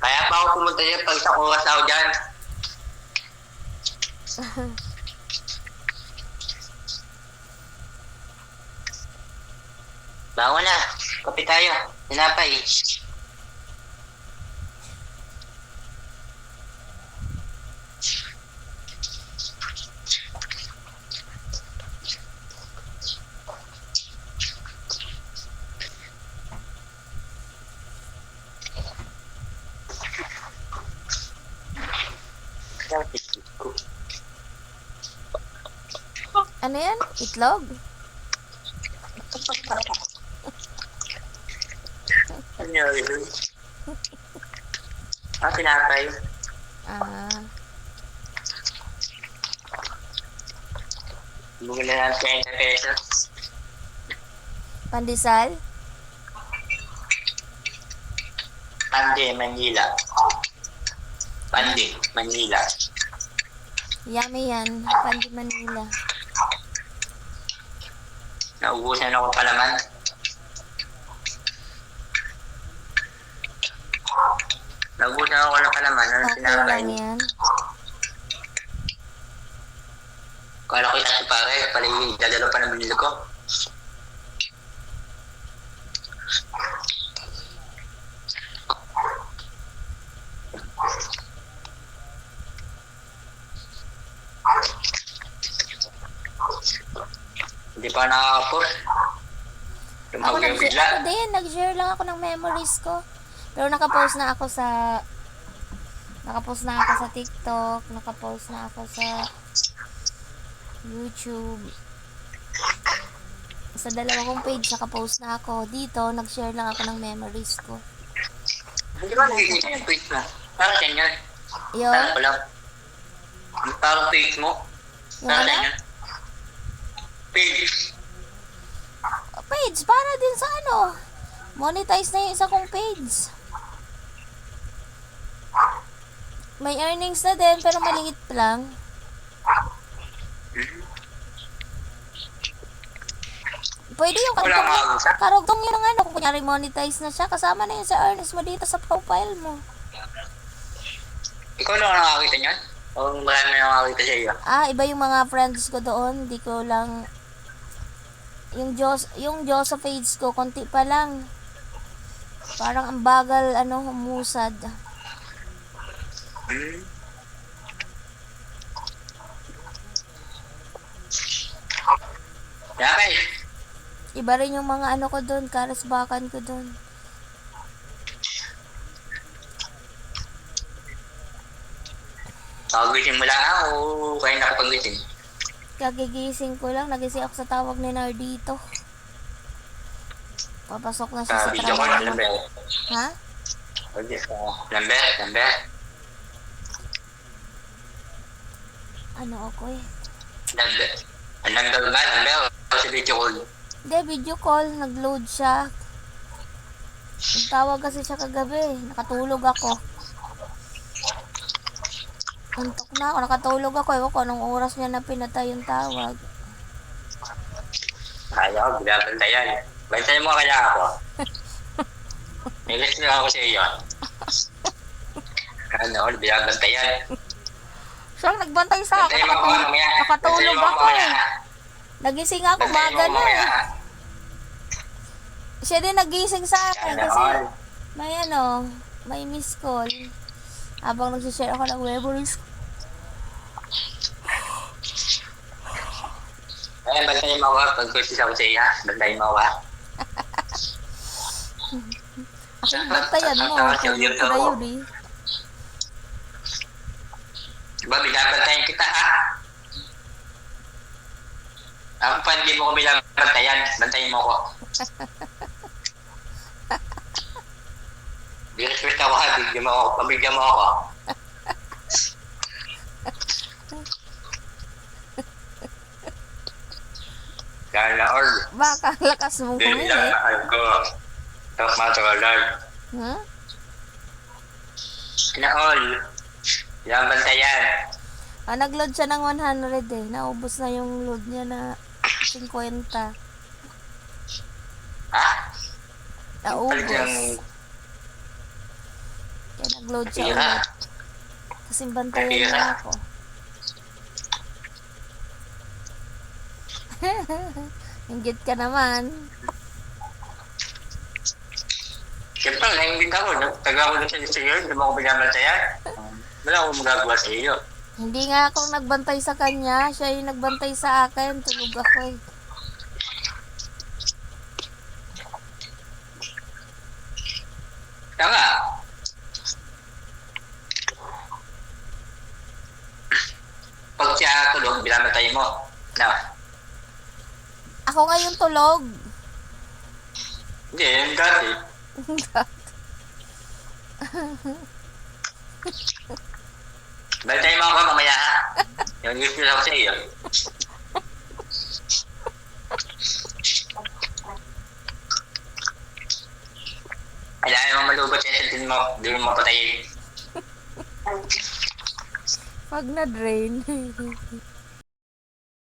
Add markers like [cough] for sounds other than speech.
Kaya pa ako pumunta dyan pag sa oras ako dyan. [laughs] Bawa na. Kape tayo. Tinapay. Ano yan? Itlog? Ano yun? Ah, tinapay. Ah, Bumili na ng 30 pesos. pandesal? Pandi, Manila. Pandi, Manila. Yummy yan. Pandi Manila. Naubusan ako pa naman. Naubusan ako na pa naman. Ano Okay sinakay? lang yan. Kala ko yung pare, pala yung dadalo pa ng binili ko. Hindi pa nakaka-post. Ako Tumawag yung bigla. ako din, nag-share lang ako ng memories ko. Pero nakapost na ako sa nakapost na ako sa TikTok, nakapost na ako sa YouTube. Sa dalawa kong page nakapost na ako. Dito, nag-share lang ako ng memories ko. Hindi ba nagiging yung tweet mo? Parang ganyan. Yun, Parang lang. Parang tweet mo. yung ano? ganyan. Page. Page, para din sa ano. Monetize na yung isa kong page. May earnings na din, pero maliit lang. Pwede yung karugtong, isa. karugtong yun ng ano, kung kunyari monetize na siya, kasama na yun sa earnings mo dito sa profile mo. Ikaw lang ang nakakita niyan? O marami na nakakita sa iyo? Ah, iba yung mga friends ko doon, di ko lang, yung Diyos, yung page ko, konti pa lang. Parang ang bagal, ano, humusad. Hmm. Yakay. Iba rin yung mga ano ko doon, karasbakan ko doon. Pagising mo lang ako. Kaya nakapagising. Kagigising ko lang, nagising ako sa tawag ni Nardito. Papasok na siya Sa sa video ko, trabaho. lamber. Ha? Lamber, lamber. Ano ako eh? Lamber. Ang lamber ba? Lamber o sa video call? Hindi, video call, nag-load siya. Nagtawag kasi siya kagabi, nakatulog ako. Antok na ako, nakatulog ako. Ewan ko anong oras niya na pinatay yung tawag. Kaya ko, binabantayan. Bantayan mo kaya ako. [laughs] Nilis na ako sa iyo. Ano, binabantayan. Siya ang nagbantay sa akin, mo ako nakatulog, mamaya. nakatulog ako eh. Nagising ako, maga na eh. Siya din nagising sa akin Sana kasi may ano, may miss call. Habang nagsishare ako ng memories ko. Eh, bantayan mo ako. Pag quizzes ako sa iyo, bantayan mo ako. Ako yung bantayan mo. Kaya ako. yun eh. Diba, binabantayan kita ha? Ako pa hindi mo ko binabantayan. Bantayan mo ko. [laughs] Di-respect ako ha. Bigyan mo ako. Pabigyan mo ako. Kala or. Baka lakas mong Hindi humingi. lang mahal ko. Tapos matagalan. Ha? Na all. Yan bantayan. Ah, nag-load siya ng 100 eh. Naubos na yung load niya na 50. Ha? Naubos. Yung Kaya Nag-load siya ulit. Kasi bantayan niya ako. [laughs] Inggit ka naman. Siyempre, naiingit ako. Taga ako sa iyo, hindi mo ako binabantayan. Wala akong magagawa sa iyo. Hindi nga ako nagbantay sa kanya. Siya yung nagbantay sa akin. Tulog ako eh. Nga. Pag siya tulog, binabantayan mo. Na, Ako nga yung tulog. hindi, yung dati. Bantayan mo ako mamaya ha. Yung gusto ako sa iyo. Kailangan mo malubot sa sentin mo. Hindi mo mapatayin. Pag na-drain. [laughs]